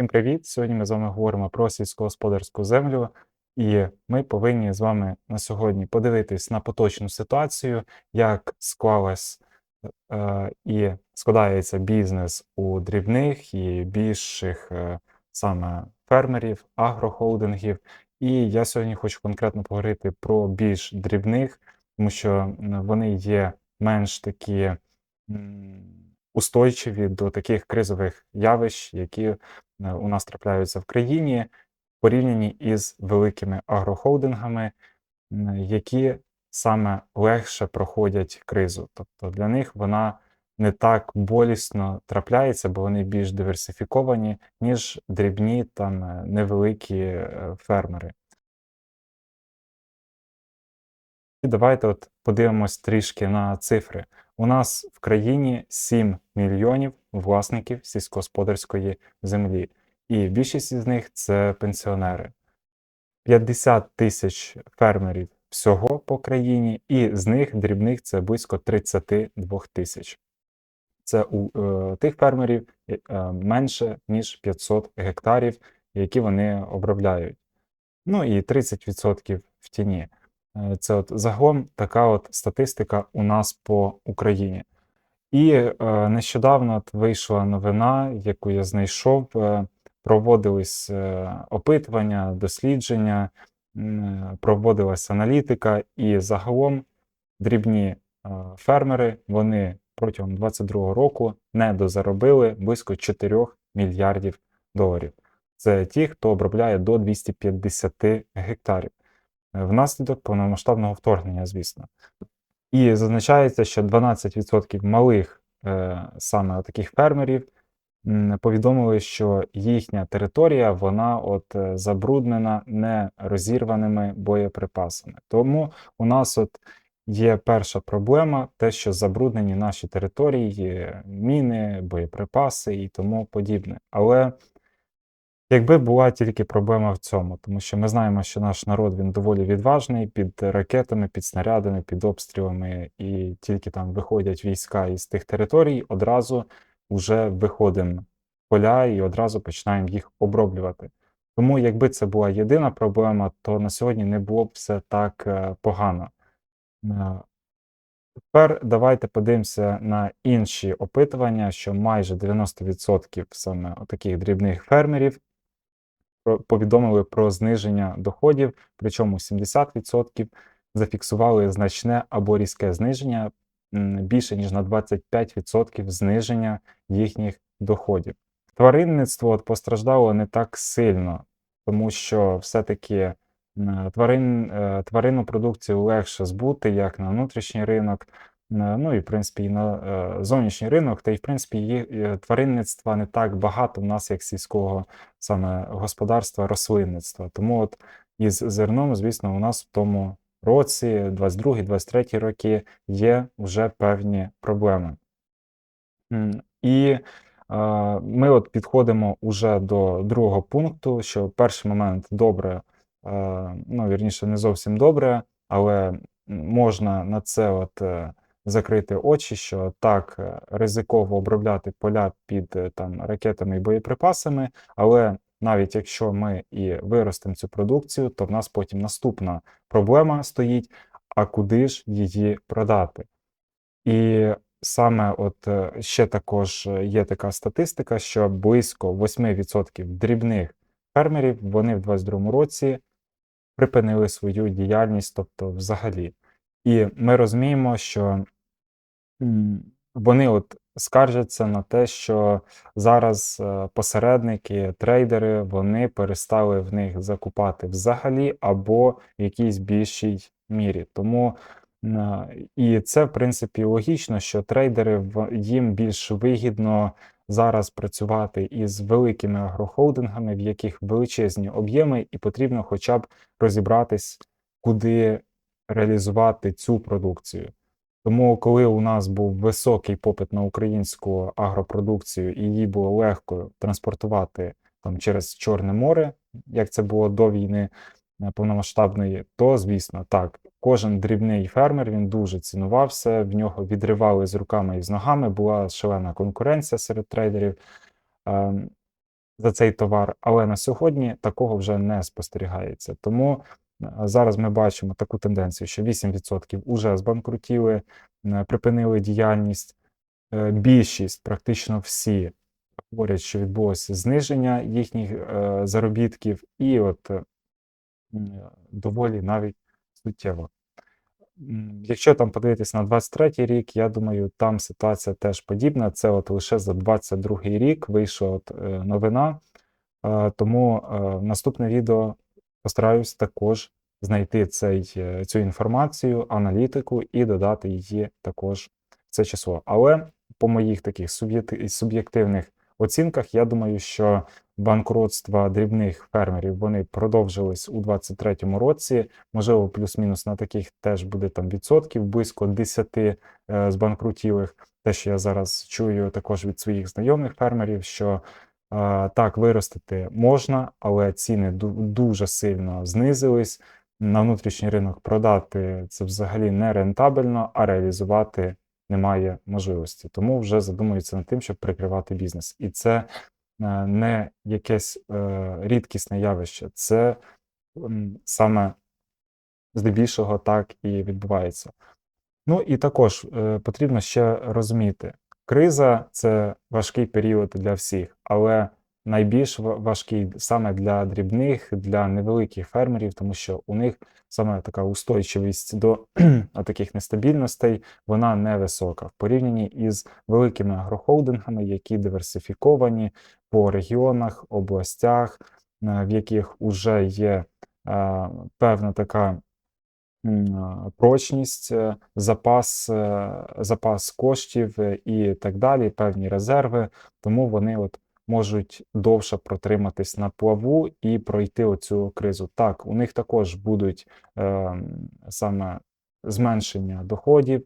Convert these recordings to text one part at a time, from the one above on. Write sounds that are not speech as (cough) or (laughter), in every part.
Всім привіт! Сьогодні ми з вами говоримо про сільськогосподарську землю, і ми повинні з вами на сьогодні подивитись на поточну ситуацію, як склалась е, і складається бізнес у дрібних і більших е, саме фермерів, агрохолдингів. І я сьогодні хочу конкретно поговорити про більш дрібних, тому що вони є менш такі устойчиві до таких кризових явищ, які у нас трапляються в країні, порівняні із великими агрохолдингами, які саме легше проходять кризу. Тобто для них вона не так болісно трапляється, бо вони більш диверсифіковані, ніж дрібні там е, невеликі е, фермери. І давайте от подивимось трішки на цифри. У нас в країні 7 мільйонів власників сільськогосподарської землі, і більшість із них це пенсіонери. 50 тисяч фермерів всього по країні, і з них дрібних це близько 32 тисяч. Це у е, тих фермерів е, е, менше, ніж 500 гектарів, які вони обробляють. Ну і 30% в тіні. Е, Це от загалом така от статистика у нас по Україні. І е, нещодавно от вийшла новина, яку я знайшов. е, Проводились е, опитування, дослідження, е, проводилась аналітика, і загалом дрібні е, фермери вони протягом 2022 року недозаробили близько 4 мільярдів доларів. Це ті, хто обробляє до 250 гектарів. Внаслідок повномасштабного вторгнення, звісно. І зазначається, що 12% малих е, саме таких фермерів повідомили, що їхня територія вона от е, забруднена нерозірваними боєприпасами. Тому у нас от є перша проблема, те, що забруднені наші території, міни, боєприпаси і тому подібне. Але Якби була тільки проблема в цьому, тому що ми знаємо, що наш народ він доволі відважний під ракетами, під снарядами, під обстрілами, і тільки там виходять війська із тих територій, одразу вже виходимо поля і одразу починаємо їх оброблювати. Тому, якби це була єдина проблема, то на сьогодні не було б все так е, погано. Е, Тепер давайте подивимося на інші опитування, що майже 90% саме таких дрібних фермерів повідомили про зниження доходів, причому 70% зафіксували значне або різке зниження більше ніж на 25% зниження їхніх доходів. Тваринництво постраждало не так сильно, тому що все-таки тварин, е, тваринну продукцію легше збути як на внутрішній ринок, ну і в принципі і на е, зовнішній ринок, та й в принципі є, е, тваринництва не так багато в нас, як сільського саме господарства, рослинництва. Тому от із зерном, звісно, у нас в тому році, 22-23 роки, є вже певні проблеми. І е, ми от підходимо уже до другого пункту, що перший момент добре, е, ну, вірніше, не зовсім добре, але можна на це от е, закрити очі, що так е, ризиково обробляти поля під е, там ракетами і боєприпасами, але навіть якщо ми і виростемо цю продукцію, то в нас потім наступна проблема стоїть: а куди ж її продати? І саме от е, ще також є така статистика, що близько 8% дрібних фермерів вони в 2022 році припинили свою діяльність, тобто взагалі. І ми розуміємо, що вони от скаржаться на те, що зараз е, посередники, трейдери, вони перестали в них закупати взагалі або в якійсь більшій мірі. Тому е, і це, в принципі, логічно, що трейдери їм більш вигідно зараз працювати із великими агрохолдингами, в яких величезні об'єми, і потрібно хоча б розібратись, куди реалізувати цю продукцію. Тому, коли у нас був високий попит на українську агропродукцію, і її було легко транспортувати там через Чорне море, як це було до війни е, повномасштабної, то звісно, так, кожен дрібний фермер він дуже цінувався, в нього відривали з руками і з ногами, була шалена конкуренція серед трейдерів. Ем, за цей товар, але на сьогодні такого вже не спостерігається. Тому зараз ми бачимо таку тенденцію, що 8% уже збанкрутіли, е, припинили діяльність. Е, Більшість, практично всі, говорять, що відбулося зниження їхніх е, заробітків, і от доволі навіть суттєво. Якщо там подивитись на 23 рік, я думаю, там ситуація теж подібна. Це от лише за 22 рік вийшла от, новина. Тому наступне відео постараюсь також знайти цей, е, цю інформацію, аналітику і додати її також в це число. Але по моїх таких суб'єкти- суб'єктивних оцінках, я думаю, що банкротства дрібних фермерів вони продовжились у 2023 році. Можливо, плюс-мінус на таких теж буде там відсотків, близько 10 е, збанкрутілих. Те, що я зараз чую також від своїх знайомих фермерів, що так, виростити можна, але ціни дуже сильно знизились. На внутрішній ринок продати це взагалі не рентабельно, а реалізувати немає можливості. Тому вже задумуються над тим, щоб прикривати бізнес. І це е, не якесь е, рідкісне явище, це саме здебільшого так і відбувається. Ну і також е, потрібно ще розуміти, криза це важкий період для всіх, але найбільш важкий саме для дрібних, для невеликих фермерів, тому що у них саме така устойчивість до (clears throat) таких нестабільностей, вона невисока. В порівнянні із великими агрохолдингами, які диверсифіковані по регіонах, областях, е, в яких вже є е, певна така прочність, е, запас, е, запас коштів е, і так далі, певні резерви, тому вони от можуть довше протриматись на плаву і пройти оцю кризу. Так, у них також будуть е, саме зменшення доходів,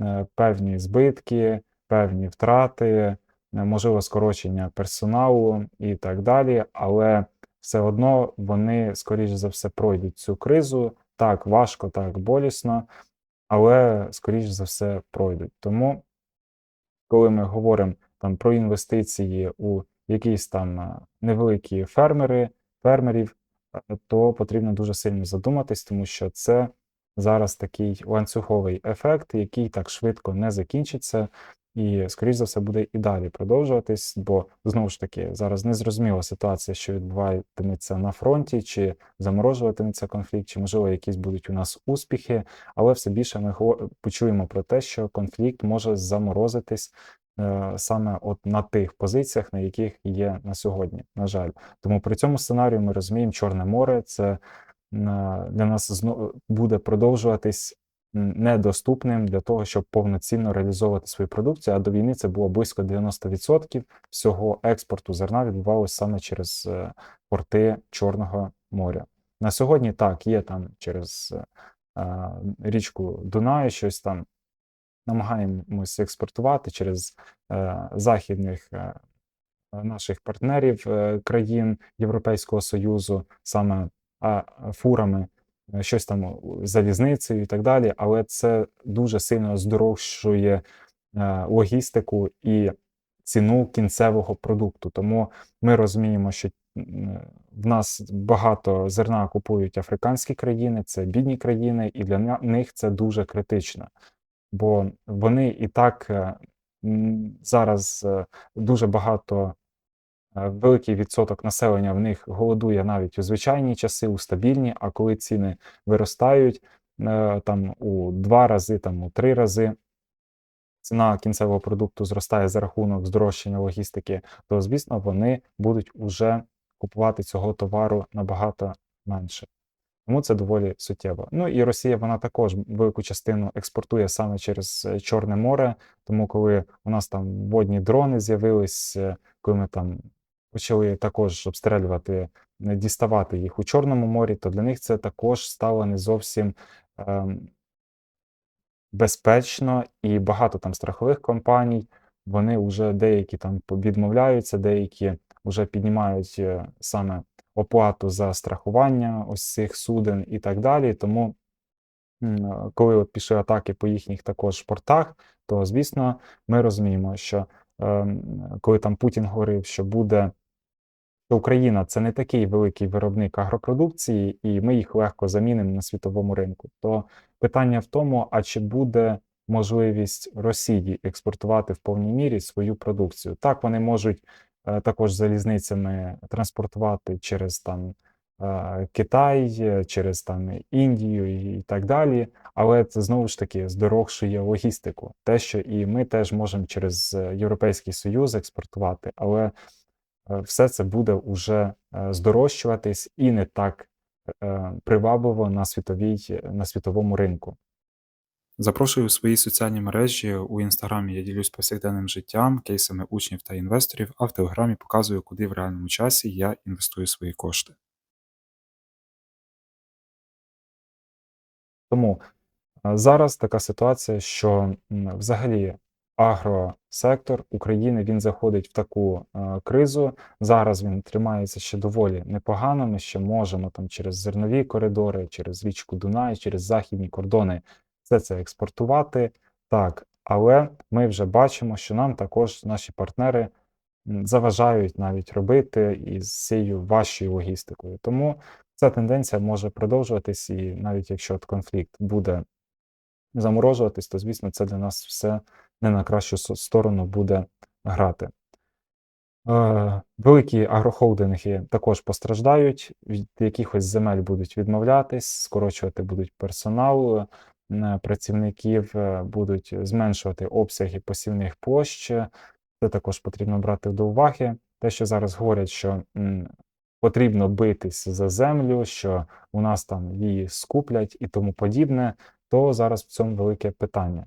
е, певні збитки, певні втрати, е, можливо, скорочення персоналу і так далі, але все одно вони, скоріш за все, пройдуть цю кризу. Так, важко, так болісно, але скоріш за все пройдуть. Тому, коли ми говоримо там про інвестиції у якісь там е, невеликі фермери, фермерів, е, то потрібно дуже сильно задуматись, тому що це зараз такий ланцюговий ефект, який так швидко не закінчиться. І, скоріш за все, буде і далі продовжуватись, бо знову ж таки зараз незрозуміла ситуація, що відбуватиметься на фронті, чи заморожуватиметься конфлікт, чи можливо якісь будуть у нас успіхи, але все більше ми почуємо про те, що конфлікт може заморозитись е, саме от на тих позиціях, на яких є на сьогодні. На жаль, тому при цьому сценарію ми розуміємо, Чорне море це е, для нас буде продовжуватись недоступним для того, щоб повноцінно реалізовувати свою продукцію. А до війни це було близько 90% всього експорту зерна відбувалося саме через е, порти Чорного моря. На сьогодні так, є там через е, річку Дунаю щось там намагаємось експортувати через е, західних наших партнерів країн Європейського Союзу, саме фурами, щось там залізницею і так далі, але це дуже сильно здорожчує е, логістику і ціну кінцевого продукту. Тому ми розуміємо, що в нас багато зерна купують африканські країни, це бідні країни, і для них це дуже критично. Бо вони і так е, зараз е, дуже багато е, великий відсоток населення в них голодує навіть у звичайні часи, у стабільні, а коли ціни виростають е, там у два рази, там у три рази, ціна кінцевого продукту зростає за рахунок здорожчання логістики, то звісно вони будуть уже купувати цього товару набагато менше. Тому це доволі суттєво. Ну і Росія вона також велику частину експортує саме через е, Чорне море. Тому, коли у нас там водні дрони з'явились, е, коли ми там почали також обстрілювати, е, діставати їх у Чорному морі, то для них це також стало не зовсім ем, безпечно, і багато там страхових компаній. Вони вже деякі там відмовляються, деякі вже піднімають е, саме оплату за страхування ось цих суден і так далі. Тому, е, коли от пішли атаки по їхніх також портах, то звісно, ми розуміємо, що ем, коли там Путін говорив, що буде що Україна це не такий великий виробник агропродукції, і ми їх легко замінимо на світовому ринку. То питання в тому, а чи буде можливість Росії експортувати в повній мірі свою продукцію? Так, вони можуть е, також залізницями транспортувати через там е, Китай, е, через там Індію і так далі. Але це знову ж таки здорожчує логістику. Те, що і ми теж можемо через Європейський Союз експортувати, але все це буде уже е, здорожчуватись і не так е, привабливо на світовій, на світовому ринку. Запрошую у свої соціальні мережі. У інстаграмі я ділюсь повсякденним життям, кейсами учнів та інвесторів, а в телеграмі показую, куди в реальному часі я інвестую свої кошти. Тому е, зараз така ситуація, що взагалі агросектор України він заходить в таку е, кризу. Зараз він тримається ще доволі непогано. Ми ще можемо там через зернові коридори, через річку Дунай, через західні кордони все це експортувати. Так, але ми вже бачимо, що нам також наші партнери заважають навіть робити із цією важчою логістикою. Тому ця тенденція може продовжуватись, і навіть якщо конфлікт буде заморожуватись, то звісно, це для нас все не на кращу сторону буде грати. Е, Великі агрохолдинги також постраждають, від якихось земель будуть відмовлятись, скорочувати будуть персонал, е, працівників е, будуть зменшувати обсяги посівних площ. Це також потрібно брати до уваги. Те, що зараз говорять, що потрібно битись за землю, що у нас там її скуплять і тому подібне, то зараз в цьому велике питання.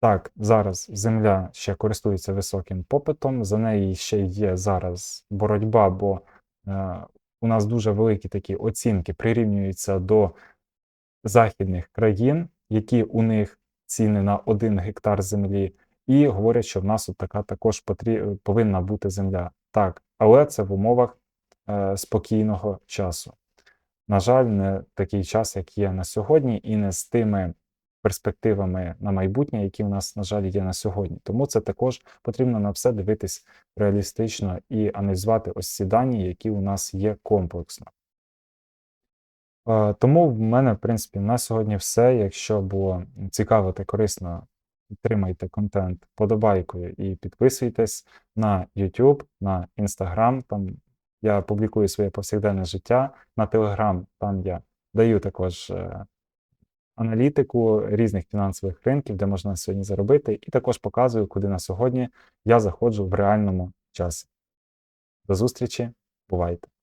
Так, зараз земля ще користується високим попитом, за неї ще є зараз боротьба, бо е, у нас дуже великі такі оцінки прирівнюються до західних країн, які у них ціни на один гектар землі, і говорять, що в нас от така також потрі... повинна бути земля. Так, але це в умовах е, спокійного часу. На жаль, не такий час, як є на сьогодні, і не з тими перспективами на майбутнє, які у нас, на жаль, є на сьогодні. Тому це також потрібно на все дивитись реалістично і аналізувати ось ці дані, які у нас є комплексно. Е, Тому в мене, в принципі, на сьогодні все. Якщо було цікаво та корисно, підтримайте контент подобайкою і підписуйтесь на YouTube, на Instagram. Там я публікую своє повсякденне життя. На Telegram там я даю також е, аналітику різних фінансових ринків, де можна сьогодні заробити, і також показую, куди на сьогодні я заходжу в реальному часі. До зустрічі, бувайте!